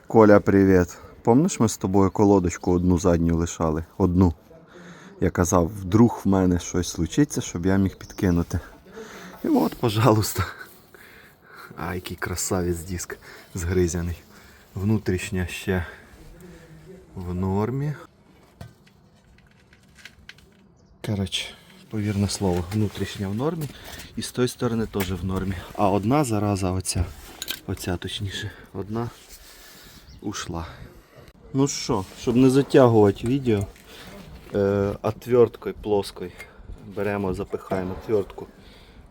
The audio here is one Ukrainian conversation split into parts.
Коля, привіт. Помниш, ми з тобою колодочку одну задню лишали? Одну. Я казав, вдруг в мене щось случиться, щоб я міг підкинути. І от, пожалуйста. А, який красавець диск згризяний. Внутрішня ще в нормі. Коротше, повірне слово, внутрішня в нормі. І з тої сторони теж в нормі. А одна зараза, оця, оця точніше, одна ушла. Ну що, щоб не затягувати відео, е, отверткою плоскою беремо, запихаємо отвертку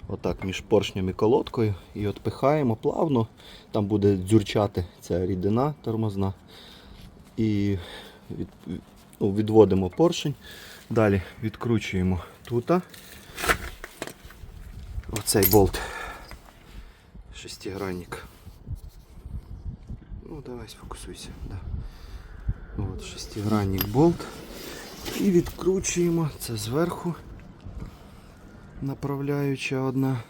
отак між поршнем і колодкою і отпихаємо плавно. Там буде дзюрчати ця рідина тормозна. І від, ну, відводимо поршень. Далі відкручуємо тут. Оцей болт. Шестигранник. Ну, давай сфокусуйся. Да. От, шестигранник болт. І відкручуємо це зверху. Направляюча одна,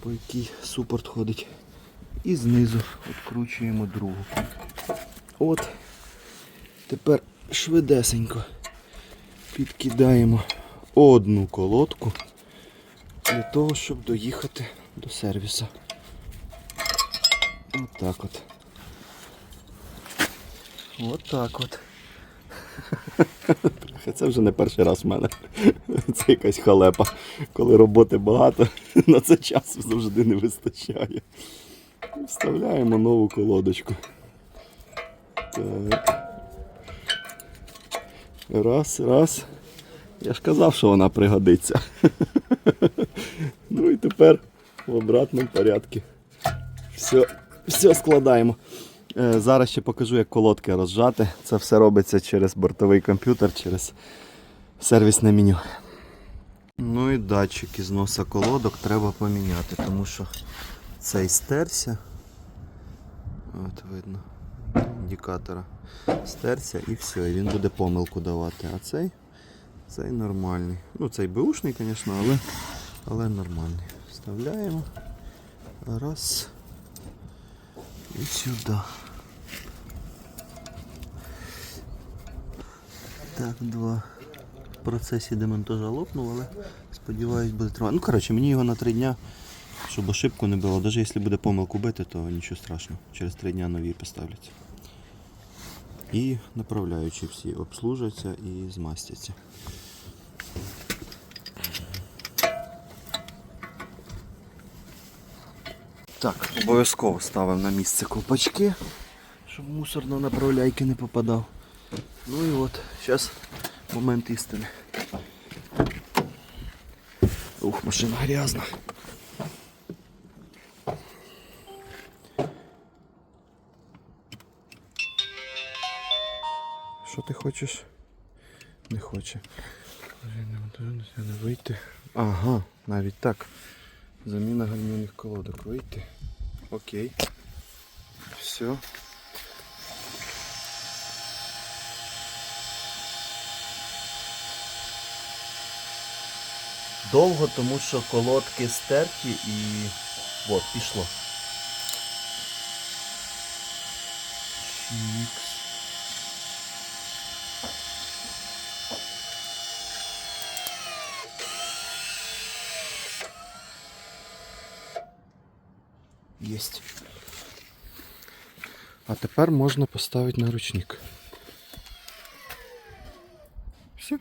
по якій супорт ходить. І знизу відкручуємо другу. От. Тепер швидесенько підкидаємо одну колодку для того, щоб доїхати до сервісу. Отак от. От. Трохи Це вже не перший раз в мене. Це якась халепа. Коли роботи багато, на це часу завжди не вистачає. Вставляємо нову колодочку. Так. Раз, раз. Я ж казав, що вона пригодиться. Ну і тепер в обратному порядку. Все, все складаємо. Е, Зараз ще покажу, як колодки розжати. Це все робиться через бортовий комп'ютер, через сервісне меню. Ну і датчик із носа колодок треба поміняти, тому що цей стерся. От видно. Індикатора. Стерся і все, і він буде помилку давати. А цей, цей нормальний. Ну цей беушний, звісно, але, але нормальний. Вставляємо. Раз. І сюди. Так, два. В процесі демонтажа лопнув, але сподіваюсь буде тривати. Ну, коротше, мені його на три дня, щоб ошибку не було. Навіть якщо буде помилку бити, то нічого страшного. Через три дня нові поставляться. І направляючі всі обслужаться і змастяться. Так, обов'язково ставив на місце ковпачки, щоб мусор на направляйки не попадав. Ну і от, зараз момент істини. Ух, машина грязна. Що ти хочеш? Не хоче. Не вийти. Ага, навіть так. Заміна гальмівних колодок. Вийти. Окей. Все. Довго, тому що колодки стерті і от, пішло. Єсть. А тепер можна поставити на ручник. Все.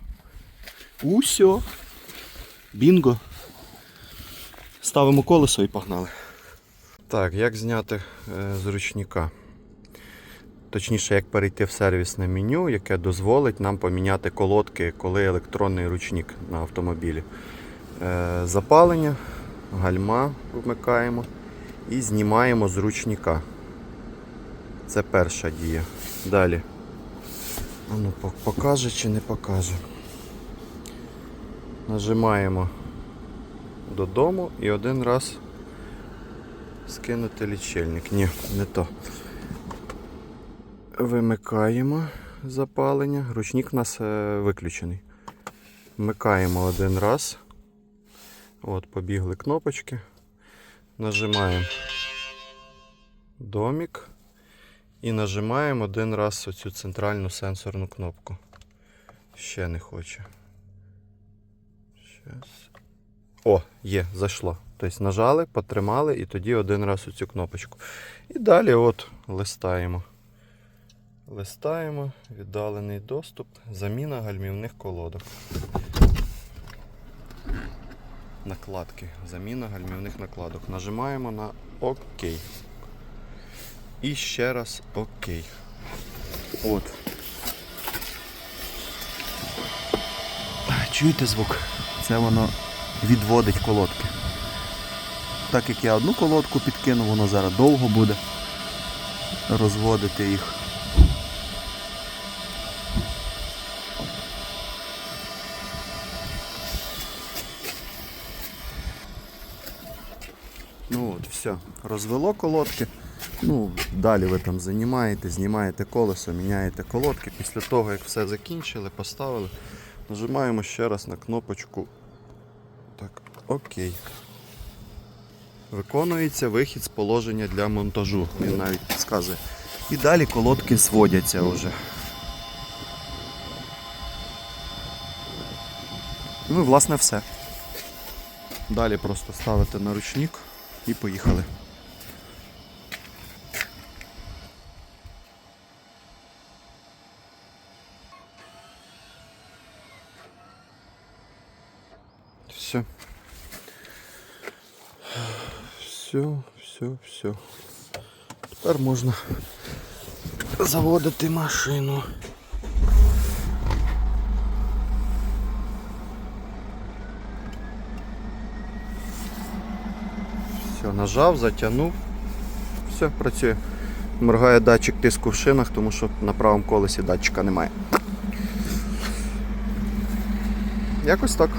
Усьо. Бінго. Ставимо колесо і погнали. Так, як зняти е, з ручника? Точніше, як перейти в сервісне меню, яке дозволить нам поміняти колодки, коли електронний ручник на автомобілі. Е, запалення, гальма вмикаємо і знімаємо з ручника. Це перша дія. Далі. А ну, покаже чи не покаже. Нажимаємо додому і один раз скинути лічильник. Ні, не то. Вимикаємо запалення. Ручник у нас е, виключений. Вмикаємо один раз. От, побігли кнопочки. Нажимаємо домик І нажимаємо один раз оцю центральну сенсорну кнопку. Ще не хоче. О, є, зайшло. Тобто нажали, потримали і тоді один раз оцю кнопочку. І далі от листаємо. Листаємо, віддалений доступ, заміна гальмівних колодок. Накладки. Заміна гальмівних накладок. Нажимаємо на ОК. І ще раз ОК. От. Чуєте звук? Це воно відводить колодки. Так як я одну колодку підкину, воно зараз довго буде розводити їх. Ну от, все. Розвело колодки. Ну, далі ви там займаєте, знімаєте колесо, міняєте колодки. Після того, як все закінчили, поставили, нажимаємо ще раз на кнопочку. Окей. Виконується вихід з положення для монтажу. Він навіть підказує. І далі колодки зводяться вже. Ну і власне все. Далі просто ставите на ручник і поїхали. Все. Все, все, все. Тепер можна заводити машину. Все, нажав, затягнув. Все, працює. Моргає датчик тиску в шинах, тому що на правому колесі датчика немає. Якось так.